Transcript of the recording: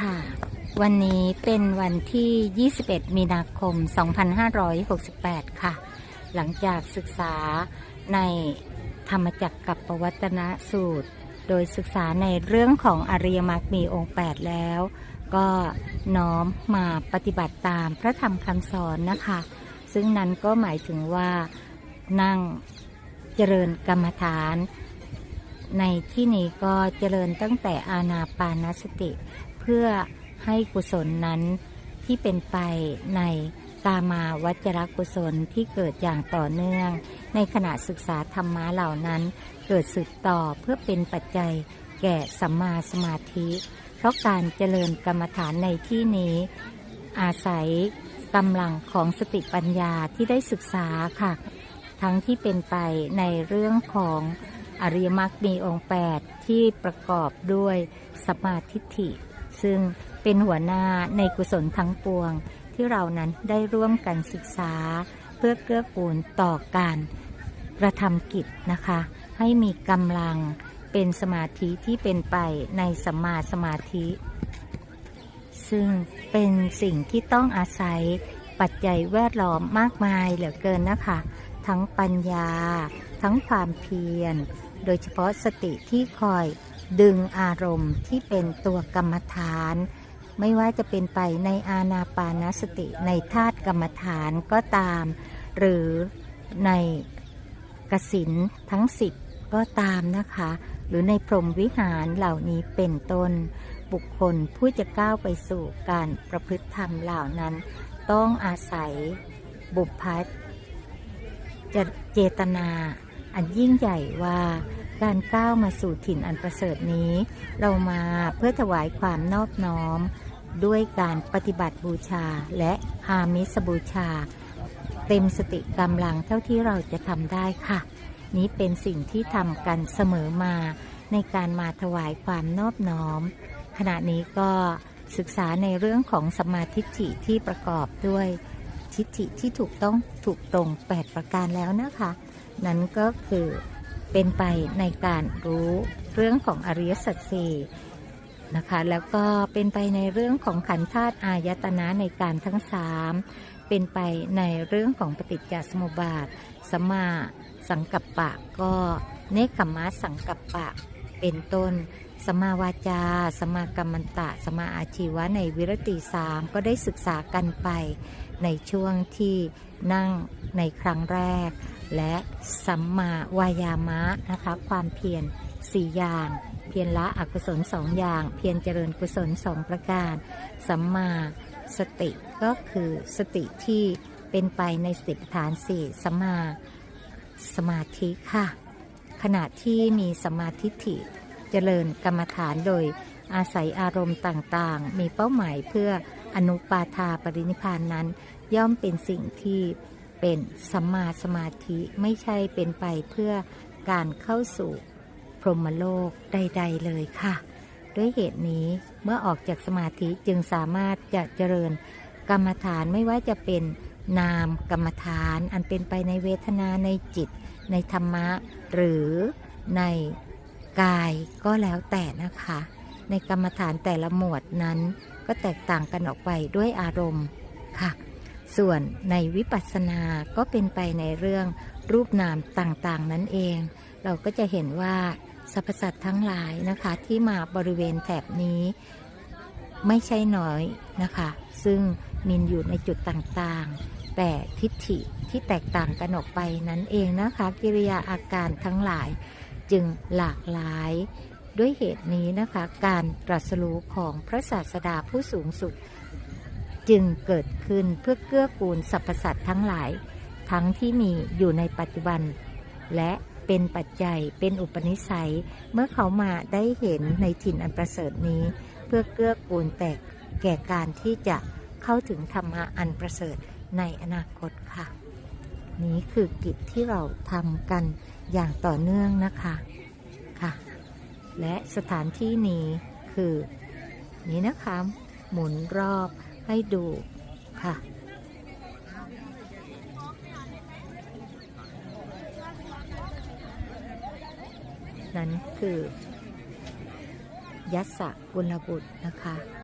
ค่ะ วันนี้เป็นวันที่ 21 มีนาคม 2568 ค่ะ หลังจากศึกษาในธรรมจักรกับปวัตนสูตร โดยศึกษาในเรื่องของอริยมรรคมีองค์ 8 แล้ว ก็น้อมมาปฏิบัติตามพระธรรมคำสอนนะคะ ซึ่งนั้นก็หมายถึงว่านั่งเจริญกรรมฐานในที่นี้ก็เจริญตั้งแต่อาณาปานสติ พื่อให้กุศลนั้นที่เป็นไปในกามาวัจรกุศลที่เกิดอย่างต่อเนื่อง ในขณะศึกษาธรรมะเหล่านั้น เกิดสืบต่อเพื่อเป็นปัจจัยแก่สัมมาสมาธิ เพราะการเจริญกรรมฐานในที่นี้ อาศัยกำลังของสติปัญญาที่ได้ศึกษาค่ะ ทั้งที่เป็นไปในเรื่องของอริยมรรคมีองค์ 8 ที่ประกอบด้วยสมาทิฏฐิ ซึ่งเป็นหัวหน้าในกุศลทั้งปวง ที่เรานั้นได้ร่วมกันศึกษา เพื่อเกื้อกูลต่อการกระทำกิจนะคะ ให้มีกำลังเป็นสมาธิที่เป็นไปในสัมมาสมาธิ ซึ่งเป็นสิ่งที่ต้องอาศัยปัจจัยแวดล้อมมากมายเหลือเกินนะคะ ทั้งปัญญา ทั้งความเพียร โดยเฉพาะสติที่คอยดึงอารมณ์ที่เป็นตัวกรรมฐาน ไม่ว่าจะเป็นไปในอาณาปานสติในธาตุกรรมฐานก็ตาม หรือในกสินทั้งสิบก็ตามนะคะ หรือในพรหมวิหารเหล่านี้เป็นต้น บุคคลผู้จะก้าวไปสู่การประพฤติธรรมเหล่านั้น ต้องอาศัยบุพพัจเจตนา อันยิ่งใหญ่ว่าการก้าวมาสู่ถิ่นอันประเสริฐนี้ เรามาเพื่อถวายความนอบน้อม ด้วยการปฏิบัติบูชาและอามิสบูชา เต็มสติกำลังเท่าที่เราจะทำได้ค่ะ นี้เป็นสิ่งที่ทำกันเสมอมา ในการมาถวายความนอบน้อม ขณะนี้ก็ศึกษาในเรื่องของสมาทิฐิที่ประกอบด้วยทิฏฐิที่ถูกต้องถูกตรง 8 ประการแล้วนะคะ นั้นก็คือเป็นไปในการรู้เรื่องของอริยสัจสี่นะคะแล้วก็เป็นไปในเรื่องของขันธ์ธาตุอายตนะในการทั้งสามเป็นไปในเรื่องของปฏิจจสมุปบาทสมมาสังกัปปะก็เนคขมมะสังกัปปะ เป็นต้น สมาวาจา สมากรรมันตะ สมาอาชีวะในวิรติสามก็ได้ศึกษากันไปในช่วงที่นั่งในครั้งแรก และสัมมาวายามะนะคะ ความเพียรสี่อย่าง เพียรละอกุศลสองอย่าง เพียรเจริญกุศลสองประการ สัมมาสติก็คือสติที่เป็นไปในสติปัฏฐานสี่สัมมาสมาธิค่ะ ขณะที่มีสมาธิฐิเจริญกรรมฐานโดยอาศัยอารมณ์ต่างๆ มีเป้าหมายเพื่ออนุปาทาปรินิพพานนั้น ย่อมเป็นสิ่งที่ เป็นสัมมาสมาธิไม่ใช่เป็นไปเพื่อการเข้าสู่พรหมโลกใด ๆ เลยค่ะ ด้วยเหตุนี้เมื่อออกจากสมาธิจึงสามารถจะเจริญกรรมฐานไม่ว่าจะเป็นนามกรรมฐานอันเป็นไปในเวทนาในจิต ในธรรมะ หรือในกายก็แล้วแต่นะคะ ในกรรมฐานแต่ละหมวดนั้นก็แตกต่างกันออกไปด้วยอารมณ์ค่ะ ส่วนในวิปัสสนาก็เป็นไปในเรื่องรูปนามต่างๆ นั่นเอง เราก็จะเห็นว่าสรรพสัตว์ทั้งหลายนะคะที่มาบริเวณแถบนี้ไม่ใช่น้อยนะคะ ซึ่งมินอยู่ในจุดต่างๆ แต่ทิฏฐิที่แตกต่างกันออกไปนั้นเองนะคะ กิริยาอาการทั้งหลายจึงหลากหลาย ด้วยเหตุนี้นะคะ การตรัสรู้ของพระศาสดาผู้สูงสุด จึงเกิดขึ้นเพื่อเกื้อกูลสรรพสัตว์ทั้งหลาย ทั้งที่มีอยู่ในปัจจุบัน และเป็นปัจจัยเป็นอุปนิสัย เมื่อเขามาได้เห็นในถิ่นอันประเสริฐนี้ เพื่อเกื้อกูลแต่แก่การที่จะเข้าถึงธรรมะอันประเสริฐในอนาคตค่ะ นี้คือกิจที่เราทำกันอย่างต่อเนื่องนะคะค่ะ และสถานที่นี้คือ นี้นะคะ หมุนรอบ ให้ดูค่ะ นั้นคือ ยัสสะกุลบุตรนะคะ